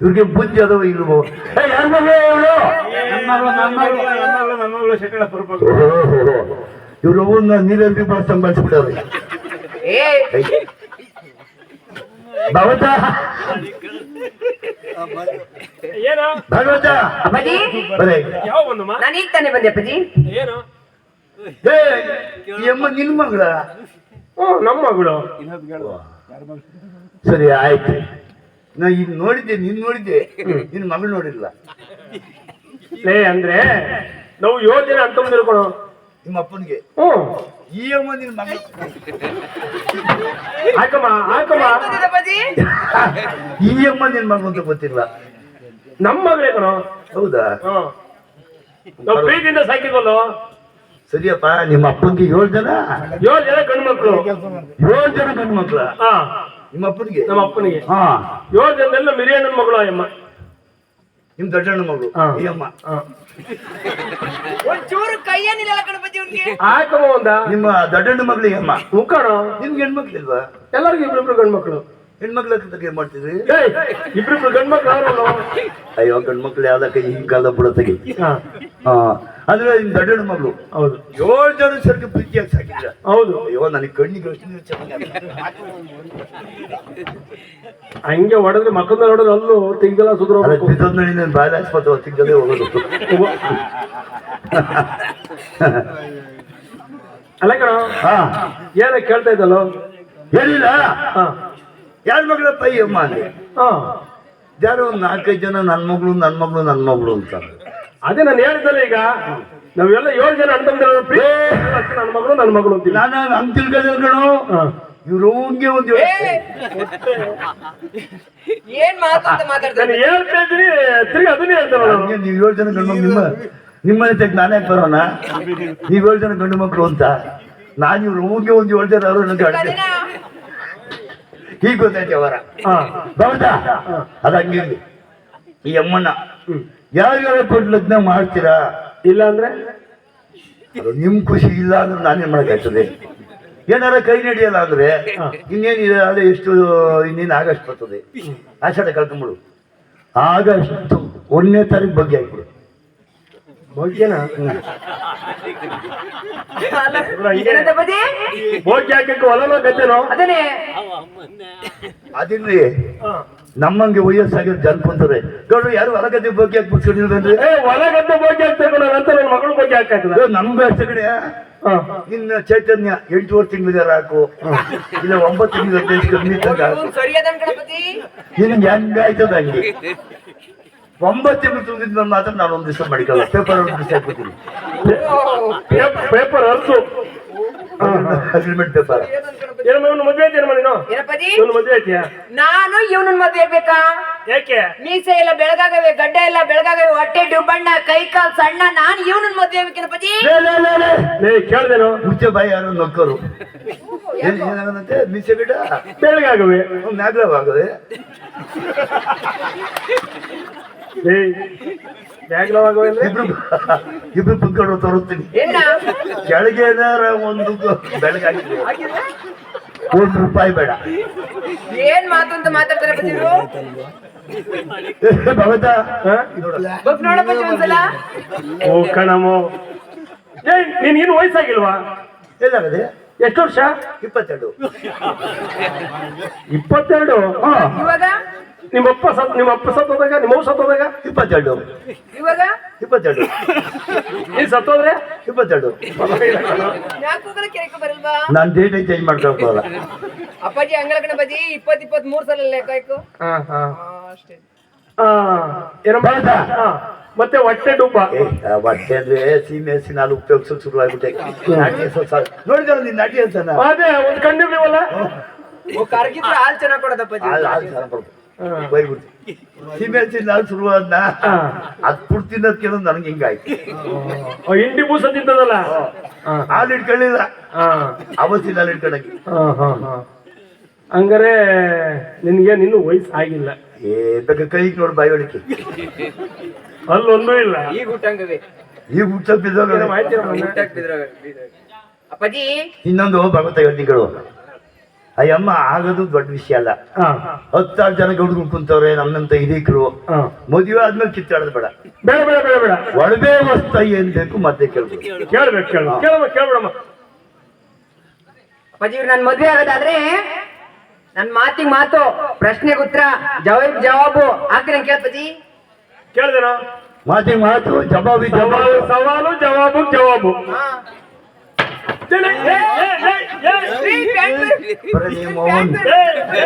ಇವ್ರಿಗೆ ಬುದ್ಧಿ ಅದವ ಇಲ್ವೋ? ಇವ್ರು ಅವನ್ನ ನೀರಲ್ಲಿ ಬಹಳ ಸಂಭಾಳಿಸ್ಬಿಟ್ಟವ್ರೆ ಏ ಭಗವತ. ಏನು? ಭಗವತ. ಅಪ್ಪಾಜಿ? ನಾನು ಈಗ ತಾನೇ ಬಂದೆ ಅಪ್ಪಾಜಿ. ಏನು? ಅಮ್ಮ ನಿನ್ ಮಗಳ? ಓ ನಮ್ಮ ಮಗಳು. ಸರಿ ಆಯ್ತು. ನಾ ಇನ್ನು ನೋಡಿದ್ದೆ ನೀನ್ ನೋಡಿದ್ದೆ. ನಿನ್ ಮಗಳು ನೋಡಿಲ್ಲ. ಲೇ ಅಂದ್ರೆ ನಾವು ಏಳು ಜನ ಅಂತ ತಿಳ್ಕೊಳು ನಿಮ್ಮ ಅಪ್ಪನಿಗೆ. ಹ್ಮ್ ಈ ಅಮ್ಮ ನಿನ್ ಮಗಳು ಹಾಕಮ್ಮ ಹಾಕಮ್ಮ ಈ ಅಮ್ಮ ನಿನ್ ಮಗಳು ಅಂತ ಗೊತ್ತಿಲ್ಲ. ನಮ್ಮ ಮಗಳೇ ಕಣೋ? ಹೌದಾ? ಹ್ಮ್ ನಾವು ಪ್ರೀತಿಯಿಂದ ಸಾಕಿದ್ವಲ್ಲ ಸರಿಯಪ್ಪ ನಿಮ್ಮ ಅಪ್ಪನಿಗೆ ಏಳು ಜನ? ಏಳು ಜನ ಗಂಡು ಮಕ್ಕಳು ಏಳು ಜನ ಗಂಡು ಮಕ್ಳ ಹಾ. ನಿಮ್ಮ ಅಪ್ಪನಿಗೆ ನಮ್ಮ ಅಪ್ಪನಿಗೆ ಹಾ. ಏಳು ಜನದೆಲ್ಲ ಮಿರಿಯಣ್ಣನ ಮಗಳು ಅಯ್ಯಮ್ಮ. ನಿಮ್ ದೊಡ್ಡಣ್ಣ ಮಗಳು? ಹಾ. ಈ ಅಮ್ಮ. ಹಾ. ಒಂಚೂರು ಕೈಯೇನಿಲ್ಲ ಗಣಪತಿ ಅವ್ನಿಗೆ. ಹಾಕಮ್ಮ ಒಂದ. ನಿಮ್ಮ ದೊಡ್ಡಣ್ಣ ಮಗಳು ಈ ಅಮ್ಮ? ಮುಖಾಣೋ ನಿಮ್ಗೆ ಹೆಣ್ಮಕ್ಳಿಲ್ವಾ? ಎಲ್ಲರಿಗೂ ಇಬ್ರಿಬ್ರು ಗಂಡು ಮಕ್ಕಳು ಹೆಣ್ಮಕ್ಳ ಹತ್ರ ಏನ್ ಮಾಡ್ತಿದ್ರಿ? ಇಬ್ರಿಬ್ರು ಗಂಡು ಮಕ್ಕಳು ಯಾರು ಅಯ್ಯೋ ಗಂಡ್ಮಕ್ಳು ಯಾವ್ದಕ್ಕೆ ಈ ಕಾಲ ಬಿಡತ್ತಗೆ ಹಾ. ಅಂದ್ರೆ ನಿಮ್ ದೊಡ್ಡಣ್ಣ ಮಗಳು ಹೌದು. ಏಳು ಜನ ಸರ್ಗೆ ಪ್ರೀತಿಯಾಗಿ ಸಾಕಿದ್ರ? ಹೌದು. ಅಯ್ಯೋ ನನಗೆ ಕಣ್ಣಿಗೆ ಅಷ್ಟು ನೀರು ಚೆನ್ನಾಗಿ ಹಂಗೆ ಹೊಡೆದ್ರೆ ಮಕ್ಕಳ ಹೊಡೆದ್ರೆ ಅಲ್ಲೂ ತಿಂಗಳ ಸುದ್ರ ಬಾಯ್ ನಾನು ಬಾಯಲ್ಲಿ ಆಸ್ಪತ್ರೆ ತಿಂಗಳೇ ಹೋಗೋದು. ಅಲ್ಲ ಕಣ ಹಾ. ಏನ ಕೇಳ್ತಾ ಇದ್ದಲ್ಲ? ಹೇಳಿಲ್ಲ? ಹಾ. ಯಾರ ಮಗಳಪ್ಪ ಈ ಅಮ್ಮ ಯಾರೋ ಒಂದು ನಾಲ್ಕೈದು ಜನ ನನ್ನ ಮಗಳು ನನ್ನ ಮಗಳು ನನ್ನ ಮಗಳು ಅಂತ ಅದೇ ನಾನು ಹೇಳಿದ್ದಲ್ಲ ಈಗ. ನಾವೆಲ್ಲ ಏಳು ಜನ ಅಂತಂದ್ರೆ ಪ್ರೀತಿ ನನ್ನ ಮಗಳು ನನ್ನ ಮಗಳು ಅಂತೀವಿ. ನಾನು ಹಂಗ್ ತಿಳ್ಕೊಂಡು. ಇವ್ರು ಹಂಗೆ ಒಂದು ಏ! ಏನ್ ಮಾತಾಡ್ತಾರೆ ತಿರ್ಗಿ ಅದನ್ನೇ ನೀವು ಏಳು ಜನ ಗಂಡು ನಿಮ್ಮ ನಿಮ್ಮನೆ ತೆಗ್ ನಾನೇ ಬರೋಣ ನೀವು ಏಳು ಜನ ಗಂಡು ಮಕ್ಕಳು ಅಂತ. ನಾನು ಇವ್ರು ಹೋಗಿ ಒಂದು ಏಳು ಜನ ಅವರು ನನಗೆ ಅಡ್ಗೆ ಈಗ ಗೊತ್ತಾಯ್ತು ಅವರ ಹಾ. ಹೌದಾ? ಅದು ಹಂಗೆ ಇರ್ಲಿ. ಈ ಅಮ್ಮಣ್ಣ ಯಾರ್ಯಾರ ಕೊಟ್ಟು ಲಗ್ನ ಮಾಡ್ತೀರಾ? ಇಲ್ಲ ಅಂದ್ರೆ ಅದು ನಿಮ್ ಖುಷಿ ಇಲ್ಲ ಅಂದ್ರೆ ನಾನೇನ್ ಮಾಡಕ್ಕಾಗ್ತದೆ? ಏನಾರ ಕೈ ನಡೆಯಲ್ಲ ಅಂದ್ರೆ ಇನ್ನೇನಿದೆ ಅದೇ ಎಷ್ಟು ಇನ್ನೇನು ಆಗಸ್ಟ್ ಬರ್ತದೆ. ಆಷಾಢ ಕಳ್ಕೊಂಬಿಡು. ಆಗಸ್ಟ್ ಒಂದನೇ ತಾರೀಕು ಬಗ್ಗೆ ಹಾಕ್ಬಿಡು ಭೋಗ್ಯನ ಏನಂತ ಅಪ್ಪಾಜಿ ಭೋಗ್ಯ ಹಾಕಕ್ಕೆ ಹೊಲನ ಗದ್ದೆನೋ? ಅದನ್ನೇ? ಅದಿಲ್ರಿ ಹಾ. ನಮ್ಮಂಗೆ ವಯಸ್ಸಾಗಿರೋ ಜನ ಬಂದ್ರೆ ಗೌಡ್ರು ಯಾರು ಹೊರಗದ್ದೆ ಬಗ್ಗೆ ಹಾಕಿ ಅಂದ್ರೆ ಏ ಹೊಲ ಗದ್ದೆ ಭೋಗ್ಯ ಹಾಕ್ಬೇಕು ಅಂತ ನನ್ನ ಮಗಳು ಬಗ್ಗೆ ಹಾಕಾಯ್ತದ ನಮ್ಗೆ ಅಷ್ಟೇ ಕಡೆ ಹಾ. ಇನ್ನ ಚೈತನ್ಯ ಎಂಟೂವರೆ ತಿಂಗಳಿದಾರ ಹಾಕು. ಇಲ್ಲ ಒಂಬತ್ತು ತಿಂಗಳ ಕಮ್ಮಿ ನಿನಗೆ ಹೆಂಗಾಯ್ತದ ಹಂಗೆ? ಒಂಬತ್ತು ತಿಂಗಳು ತುಂಬಿದ ಮಾತ್ರ ನಾನು ಒಂದು ದಿವಸ ಮಾಡಿಕಲ್ಲ ಪೇಪರ್ ದಿವಸ ಹಾಕ್ಬಿಡ್ತೀನಿ. ಪೇಪರ್ ಅರ್ಸು. ಅಗ್ರಿಮೆಂಟ್ ಪೇಪರ್ ಏನು ಇವನು ಮದುವೆ ಐತಿ ಏನಮ್ಮ ನೀನು? ಏನಪ್ಪಾಜಿ ಇವನು ಮದುವೆ ಐತಿಯಾ ನಾನು ಇವನ ಮದ್ವೆ ಬೇಕಾ ಯಾಕೆ? ಮೀಸೆ ಎಲ್ಲ ಬೆಳಗಾಗವೆ ಗಡ್ಡ ಎಲ್ಲ ಬೆಳಗಾಗವೆ ಹೊಟ್ಟೆ ಬಣ್ಣ ಕೈ ಕಾಲು ಸಣ್ಣ ನಾನು ಇವನ ಮದ್ವೆ ಆಗ್ಬೇಕೇನಪ್ಪಾಜಿ ಲೇ ಕೇಳ್ದೇನೋ? ಮುಚ್ಚೆ ಬಾಯಿ ಯಾರು ನಕ್ಕರು. ಏನ್ ಏನಾಗದಂತೆ ಮೀಸೆ ಗಿಡ ಬೆಳಗಾಗವೆ. ಮ್ಯಾಗ್ಲವಾಗದೆ ಇಬ್ರು ಇಬ್ರು ತರುತ್ತೀನಿ ತೋರಿಸ್ತೀನಿ. ಏನ? ಕೆಳಗೆ ಏನಾರ ಒಂದು ಬೆಳಗಾಗಿದೆ ಒಂದು ರೂಪಾಯಿ ಬೇಡ. ಏನ್ ಮಾತು ಅಂತ ಮಾತಾಡ್ತಾರೆ ಒಂದ್ಸಲ? ಓ ಕಣಮೋ. ಏ ನೀನ್ ಇನ್ನು ವಯಸ್ಸಾಗಿಲ್ವಾ? ಎಲ್ಲಾಗದೆ ಎಷ್ಟು ವರ್ಷ? ಇಪ್ಪತ್ತೆರಡು. ಇಪ್ಪತ್ತೆರಡು? ಹಾ. ನಿಮ್ಮಪ್ಪ ಸತ್ ನಿಮ್ಮ ಅಪ್ಪ ಸತ್ತೋದಾಗ ನಿಮ್ಮ ಅವ್ವ ಸತ್ತೋದಾಗ ಇಪ್ಪತ್ತೆರಡು ಇವಾಗ? ಇಪ್ಪತ್ತೆರಡು. ನೀ ಸತ್ತೋದ್ರೆ? ಇಪ್ಪತ್ತೆರಡು. ನಾನು ಡೇಟ್ ಚೇಂಜ್ ಮಾಡ್ಕೊಳ್ಬೋದ ಅಪ್ಪಾಜಿ ಹಂಗಲ್ಲ ಗಣಪತಿ ಇಪ್ಪತ್ ಇಪ್ಪತ್ ಮೂರ್ ಸಲ ಲೆಕ್ಕ ಆಯ್ತು ಹಾ ಹಾ. ಅಷ್ಟೇ. ಹೌದಾ? ಹಾ. ಮತ್ತೆ ಹೊಟ್ಟೆ ಡುಬ್ಬ ಹೊಟ್ಟೆ ಅಂದ್ರೆ ಸೀಮೆ ನಾನು ಉಪಯೋಗಿಸೋದು ಶುರು ಆಗ್ಬಿಟ್ಟೆ ನೋಡಿದ್ರೆ ಹಸು ನೋಡಿದ ಅಂತ ಅದೇ ಒಂದು ಕಂಡಿರ್ಲಿವಲ್ಲ ಕರಗಿದ್ರೆ ಹಾಲ್ ಚೆನ್ನಾಗಿ ಕೊಡೋದಪ್ಪಾಜಿ. ಹಾಲು ಚೆನ್ನಾಗಿ ಕೊಡ್ತು. ಬೈಬಿಡ್ತು ಹಸಿ ನಾನು ಶುರು ಆದ್ನ ಹಾ. ಅದ್ ಪುಡ್ ತಿನ್ನೋದ್ ಕೆಲವು ನನಗೆ ಹಿಂಗಾಯ್ತು. ಆ, ಹಿಂಡಿ ಮೂಸ ತಿಂತದಲ್ಲ? ಹಾ. ಹಾಲು ಇಟ್ಕೊಳ್ಳಿಲ್ಲ ಹಾ. ಅವತ್ತಿನ ಹಾಲು ಇಟ್ಕೊಳಕ್ಕೆ ಹಾ, ಹಾ, ಹಾ. ಹಂಗಾರೆ ನಿನ್ಗೆ ನಿನ್ನ ವಯಸ್ಸು ಆಗಿಲ್ಲ ಏ ಕೈ ಕೈಗೆ ನೋಡಿ ಬಾಯಿ ಹೊಡಿಕೆ ಅಲ್ಲೊಂದೂ ಇಲ್ಲ. ಈಗ ಹುಟ್ಟಂಗದೆ ಈಗ ಬಿದ್ದೋಗ ಬಿದ್ರಾಗ ಅಪ್ಪಾಜಿ. ಇನ್ನೊಂದು ಭಗವತ ಹೇಳ್ತಿಗಳು ಕೇಳು ಅಯ್ಯಮ್ಮ ಆಗೋದು ದೊಡ್ಡ ವಿಷಯ ಅಲ್ಲ. ಹಾ. ಹತ್ತಾರು ಜನ ಗೌಡ್ರು ಕುಂತವ್ರೆ ನಮ್ಮಂತ ಹಿರೀಕರು. ಮದುವೆ ಆದ್ಮೇಲೆ ಕಿತ್ತಾಡೋದು ಬೇಡ. ಬೇಡ ಬೇಡ ಬೇಡ ಬೇಡ. ಒಡವೆ ವಸ್ತ ಏನ್ ಬೇಕು ಮತ್ತೆ ಕೇಳ್ಬೇಕು. ಕೇಳ್ಬೇಕು ಕೇಳ್ಬೇಕು. ಕೇಳ್ಬೇಡಮ್ಮ. ಅಪ್ಪಾಜಿ ನನ್ ಮದ್ವೆ ಆಗೋದಾದ್ರೆ ನನ್ ಮಾತಿಗೆ ಮಾತು ಪ್ರಶ್ನೆಗೆ ಉತ್ತರ ಜವಾಬ್ ಜವಾಬು ಹಾಕ್ತೀನಿ ಕೇಳ್ಪತಿ ಕೇಳ್ದೇನೋ? ಮಾತಿಗೆ ಮಾತು ಜವಾಬಿ ಜವಾಬು. ಸವಾಲು ಸವಾಲು ಜವಾಬು ಜವಾಬು. ಏ, ಏ,